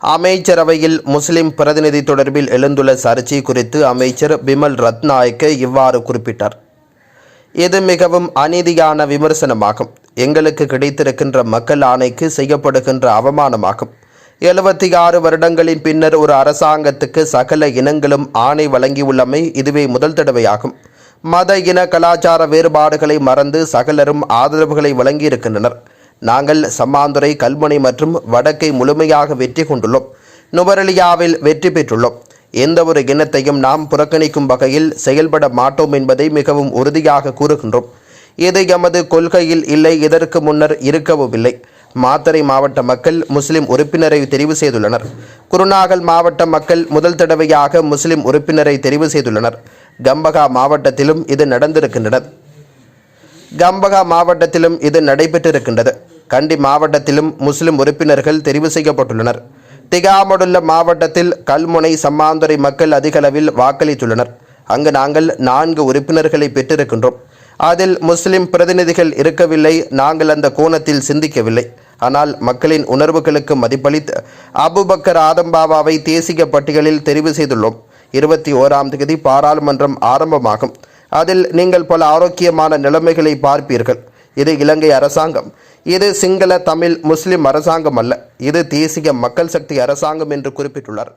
அமைச்சரவையில் முஸ்லிம் பிரதிநிதி தொடர்பில் எழுந்துள்ள சர்ச்சை குறித்து அமைச்சர் பிமல் ரத்நாயக்க இவ்வாறு குறிப்பிட்டார். இது மிகவும் அநீதியான விமர்சனமாகும். எங்களுக்கு கிடைத்திருக்கின்ற மக்கள் ஆணைக்கு செய்யப்படுகின்ற அவமானமாகும். எழுபத்தி ஆறு வருடங்களின் பின்னர் ஒரு அரசாங்கத்துக்கு சகல இனங்களும் ஆணை வழங்கியுள்ளமை இதுவே முதல் தடவையாகும். மத இன கலாச்சார வேறுபாடுகளை மறந்து சகலரும் ஆதரவுகளை வழங்கியிருக்கின்றனர். நாங்கள் சம்மாந்துறை கல்முனை மற்றும் வடக்கை முழுமையாக வெற்றி கொண்டுள்ளோம். நுவரெலியாவில் வெற்றி பெற்றுள்ளோம். எந்த ஒரு இனத்தையும் நாம் புறக்கணிக்கும் வகையில் செயல்பட மாட்டோம் என்பதை மிகவும் உறுதியாக கூறுகின்றோம். இது எமது கொள்கையில் இல்லை இதற்கு முன்னர் இருக்கவும் இல்லை மாத்தறை மாவட்ட மக்கள் முஸ்லிம் உறுப்பினரை தெரிவு செய்துள்ளனர். குருநாகல் மாவட்ட மக்கள் முதல் தடவையாக முஸ்லிம் உறுப்பினரை தெரிவு செய்துள்ளனர். கம்பகா மாவட்டத்திலும் இது நடந்திருக்கின்றனர் கம்பகா மாவட்டத்திலும் இது நடைபெற்றிருக்கின்றது. கண்டி மாவட்டத்திலும் முஸ்லிம் உறுப்பினர்கள் தெரிவு செய்யப்பட்டுள்ளனர். திகாமடுள்ள மாவட்டத்தில் கல்முனை சம்மாந்துறை மக்கள் அதிகளவில் வாக்களித்துள்ளனர். அங்கு நாங்கள் நான்கு உறுப்பினர்களை பெற்றிருக்கின்றோம். அதில் முஸ்லிம் பிரதிநிதிகள் இருக்கவில்லை நாங்கள் அந்த கோணத்தில் சிந்திக்கவில்லை. ஆனால் மக்களின் உணர்வுகளுக்கு மதிப்பளித்து அபுபக்கர் ஆதம்பாபாவை தேசிய பட்டியலில் தெரிவு செய்துள்ளோம். இருபத்தி ஓராம் தேதி பாராளுமன்றம் ஆரம்பமாகும். அதில் நீங்கள் பல ஆரோக்கியமான நிலைமைகளை பார்ப்பீர்கள். இது இலங்கை அரசாங்கம். இது சிங்கள தமிழ் முஸ்லிம் அரசாங்கம் அல்ல. இது தேசிய மக்கள் சக்தி அரசாங்கம் என்று குறிப்பிட்டுள்ளார்.